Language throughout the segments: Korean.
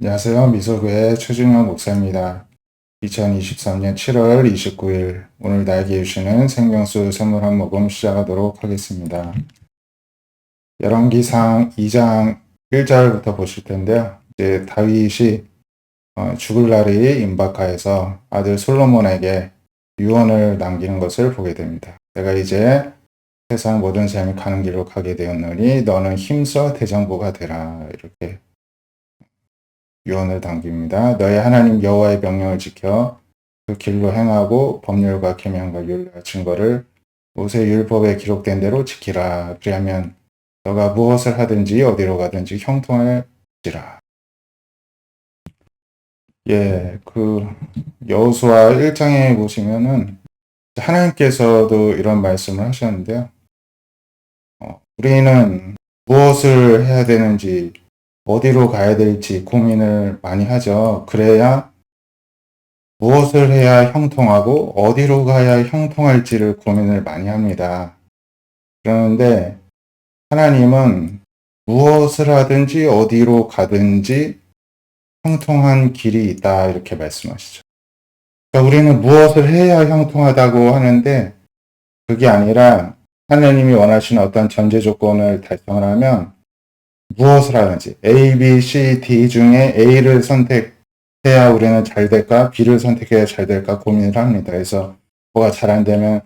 안녕하세요. 미소교회 최준영 목사입니다. 2023년 7월 29일 오늘 나에게 주시는 생명수 선물 한 모금 시작하도록 하겠습니다. 열왕기상 2장 1절부터 보실 텐데요. 이제 다윗이 어, 죽을 날이 임박하여서 아들 솔로몬에게 유언을 남기는 것을 보게 됩니다. 내가 이제 세상 모든 삶이 가는 길로 가게 되었노니 너는 힘써 대장부가 되라 이렇게 유언을 당깁니다. 너의 하나님 여호와의 명령을 지켜 그 길로 행하고 법률과 계명과 율례와 증거를 모세 율법에 기록된 대로 지키라. 그리하면 너가 무엇을 하든지 어디로 가든지 형통할지라. 예, 그 여호수아 1장에 보시면은 하나님께서도 이런 말씀을 하셨는데요. 어, 우리는 무엇을 해야 되는지 어디로 가야 될지 고민을 많이 하죠. 그래야 무엇을 해야 형통하고 어디로 가야 형통할지를 고민을 많이 합니다. 그런데 하나님은 무엇을 하든지 어디로 가든지 형통한 길이 있다 이렇게 말씀하시죠. 그러니까 우리는 무엇을 해야 형통하다고 하는데 그게 아니라 하나님이 원하시는 어떤 전제 조건을 달성을 하면 무엇을 하는지 A, B, C, D 중에 A를 선택해야 우리는 잘 될까 B를 선택해야 잘 될까 고민을 합니다. 그래서 뭐가 잘 안 되면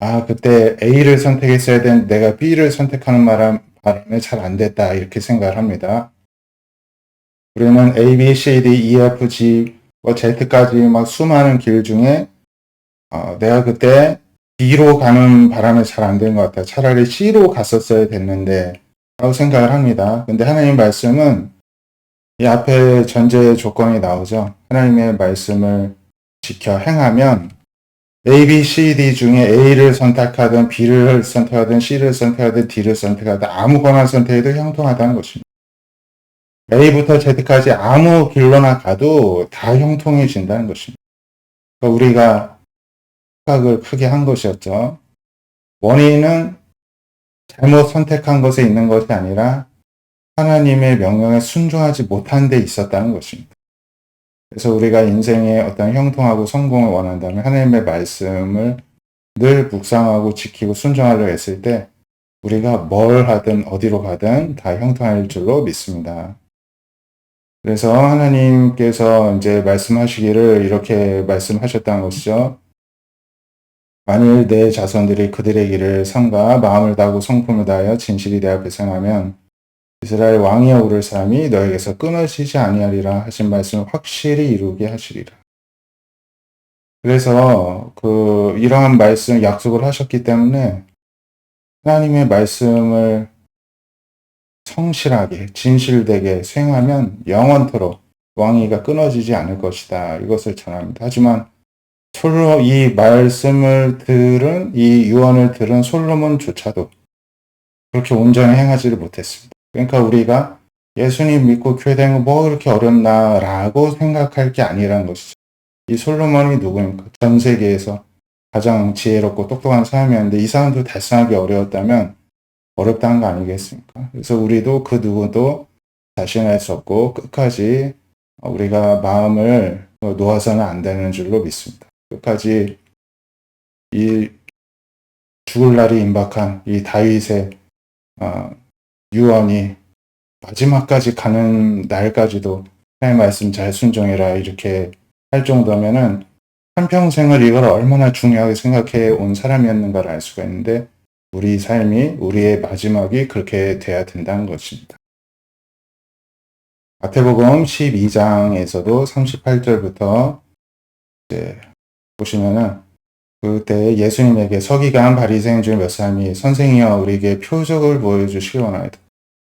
아 그때 A를 선택했어야 되는데 내가 B를 선택하는 바람, 바람에 잘 안 됐다 이렇게 생각을 합니다. 우리는 A, B, C, D, E, F, G, 뭐 Z까지 막 수많은 길 중에 어, 내가 그때 B로 가는 바람에 잘 안 된 것 같아. 차라리 C로 갔었어야 됐는데 라고 생각을 합니다. 근데 하나님 말씀은 이 앞에 전제 조건이 나오죠. 하나님의 말씀을 지켜 행하면 A, B, C, D 중에 A를 선택하든 B를 선택하든 C를 선택하든 D를 선택하든 아무거나 선택해도 형통하다는 것입니다. A부터 Z까지 아무 길로나 가도 다 형통해진다는 것입니다. 그러니까 우리가 생각을 크게 한 것이었죠. 원인은 잘못 선택한 것에 있는 것이 아니라 하나님의 명령에 순종하지 못한 데 있었다는 것입니다. 그래서 우리가 인생의 어떤 형통하고 성공을 원한다면 하나님의 말씀을 늘 묵상하고 지키고 순종하려 했을 때 우리가 뭘 하든 어디로 가든 다 형통할 줄로 믿습니다. 그래서 하나님께서 이제 말씀하시기를 이렇게 말씀하셨다는 것이죠. 만일 내 자손들이 그들의 길을 삼가 마음을 다하고 성품을 다하여 진실이 내 앞에 생하면 이스라엘 왕이여 오를 사람이 너에게서 끊어지지 아니하리라 하신 말씀을 확실히 이루게 하시리라. 그래서 그 이러한 말씀 약속을 하셨기 때문에 하나님의 말씀을 성실하게 진실되게 수행하면 영원토록 왕위가 끊어지지 않을 것이다. 이것을 전합니다. 하지만 솔로 이 말씀을 들은 이 유언을 들은 솔로몬조차도 그렇게 온전히 행하지를 못했습니다. 그러니까 우리가 예수님 믿고 교회 다니는 뭐 그렇게 어렵나라고 생각할 게 아니라는 것이죠. 이 솔로몬이 누구입니까? 전 세계에서 가장 지혜롭고 똑똑한 사람이었는데 이 사람도 달성하기 어려웠다면 어렵다는 거 아니겠습니까? 그래서 우리도 그 누구도 자신할 수 없고 끝까지 우리가 마음을 놓아서는 안 되는 줄로 믿습니다. 끝까지 이 죽을 날이 임박한 이 다윗의 어, 유언이 마지막까지 가는 날까지도 하나님 말씀 잘 순종해라 이렇게 할 정도면은 한평생을 이걸 얼마나 중요하게 생각해 온 사람이었는가를 알 수가 있는데 우리 삶이 우리의 마지막이 그렇게 돼야 된다는 것입니다. 마태복음 12장에서도 38절부터 이제 보시면은 그때 예수님에게 서기관 바리새인 중 몇 사람이 선생이여 우리에게 표적을 보여주시기 원하이다.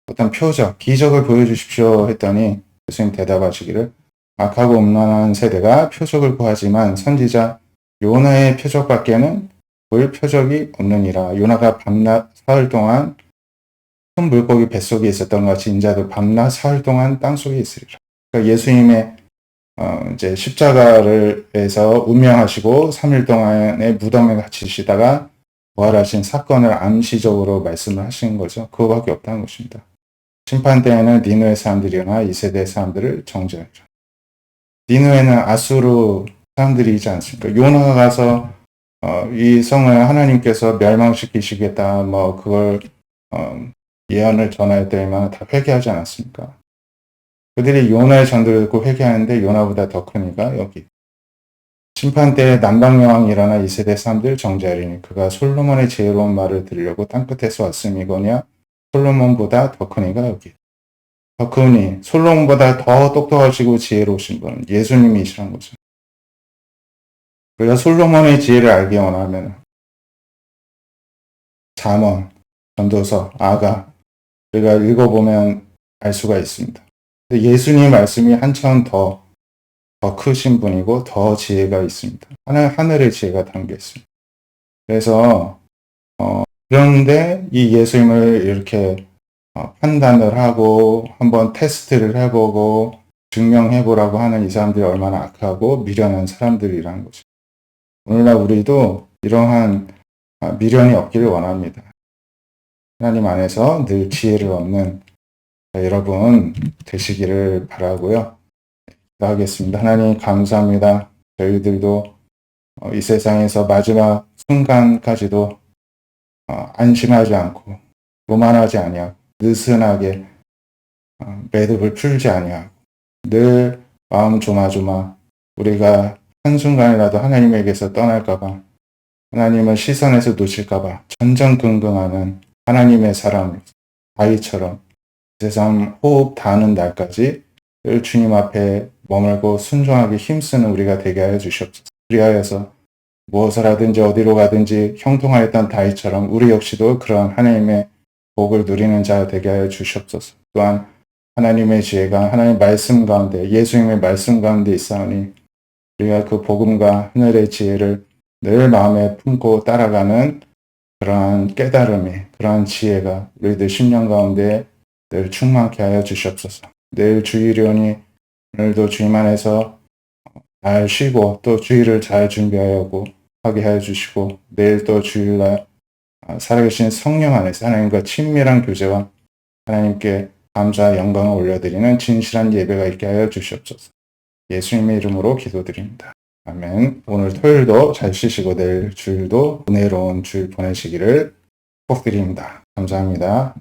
어떤 표적, 기적을 보여주십시오 했더니 예수님 대답하시기를 악하고 음란한 세대가 표적을 구하지만 선지자 요나의 표적밖에는 볼 표적이 없느니라. 요나가 밤낮 사흘 동안 큰 물고기 뱃속에 있었던 것이 인자도 밤낮 사흘 동안 땅속에 있으리라. 그러니까 예수님의 어, 이제 십자가를 해서 운명하시고 3일 동안의 무덤에 갇히시다가 부활하신 사건을 암시적으로 말씀을 하신 거죠. 그거밖에 없다는 것입니다. 심판 때에는 니누의 사람들이나 이 세대 사람들을 정죄하리라. 니누에는 아수르 사람들이지 않습니까? 요나가 가서 어, 이 성을 하나님께서 멸망시키시겠다, 뭐 그걸 어, 예언을 전할 때에만 다 회개하지 않았습니까? 그들이 요나의 전도를 듣고 회개하는데 요나보다 더 큰 이가 여기 심판 때 남방여왕 일어나 이 세대 사람들 정죄하리니 그가 솔로몬의 지혜로운 말을 들으려고 땅끝에서 왔음이 거냐 솔로몬보다 더 큰 이가 여기 더 크니 솔로몬보다 더 똑똑하시고 지혜로우신 분은 예수님이시란 거죠. 우리가 솔로몬의 지혜를 알기 원하면 잠언, 전도서, 아가 우리가 읽어보면 알 수가 있습니다. 예수님 말씀이 한참 더, 더 크신 분이고 더 지혜가 있습니다. 하늘, 하늘의 지혜가 담겨 있습니다. 그래서 어, 그런데 이 예수님을 이렇게 어, 판단을 하고 한번 테스트를 해보고 증명해보라고 하는 이 사람들이 얼마나 악하고 미련한 사람들이라는 거죠. 오늘날 우리도 이러한 아, 미련이 없기를 원합니다. 하나님 안에서 늘 지혜를 얻는 여러분 되시기를 바라고요. 기도하겠습니다. 하나님 감사합니다. 저희들도 어, 이 세상에서 마지막 순간까지도 어, 안심하지 않고 교만하지 아니하고 느슨하게 어, 매듭을 풀지 아니하고 늘 마음 조마조마 우리가 한순간이라도 하나님에게서 떠날까봐 하나님을 시선에서 놓칠까봐 전전긍긍하는 하나님의 사람 아이처럼 세상 호흡 닿는 날까지 늘 주님 앞에 머물고 순종하게 힘쓰는 우리가 되게 하여 주시옵소서. 그리하여서 무엇을 하든지 어디로 가든지 형통하였던 다윗처럼 우리 역시도 그런 하나님의 복을 누리는 자 되게 하여 주시옵소서. 또한 하나님의 지혜가 하나님 의 말씀 가운데 예수님의 말씀 가운데 있사오니 우리가 그 복음과 하늘의 지혜를 늘 마음에 품고 따라가는 그러한 깨달음이 그러한 지혜가 우리들 10년 가운데 늘 충만케 하여 주시옵소서. 내일 주일이오니 오늘도 주님 안에서 잘 쉬고 또 주일을 잘 준비하고 하게 하여 주시고 내일 또 주일날 아, 살아계신 성령 안에서 하나님과 친밀한 교제와 하나님께 감사 영광을 올려드리는 진실한 예배가 있게 하여 주시옵소서. 예수님의 이름으로 기도드립니다. 아멘. 오늘 토요일도 잘 쉬시고 내일 주일도 은혜로운 주일 보내시기를 축복드립니다. 감사합니다.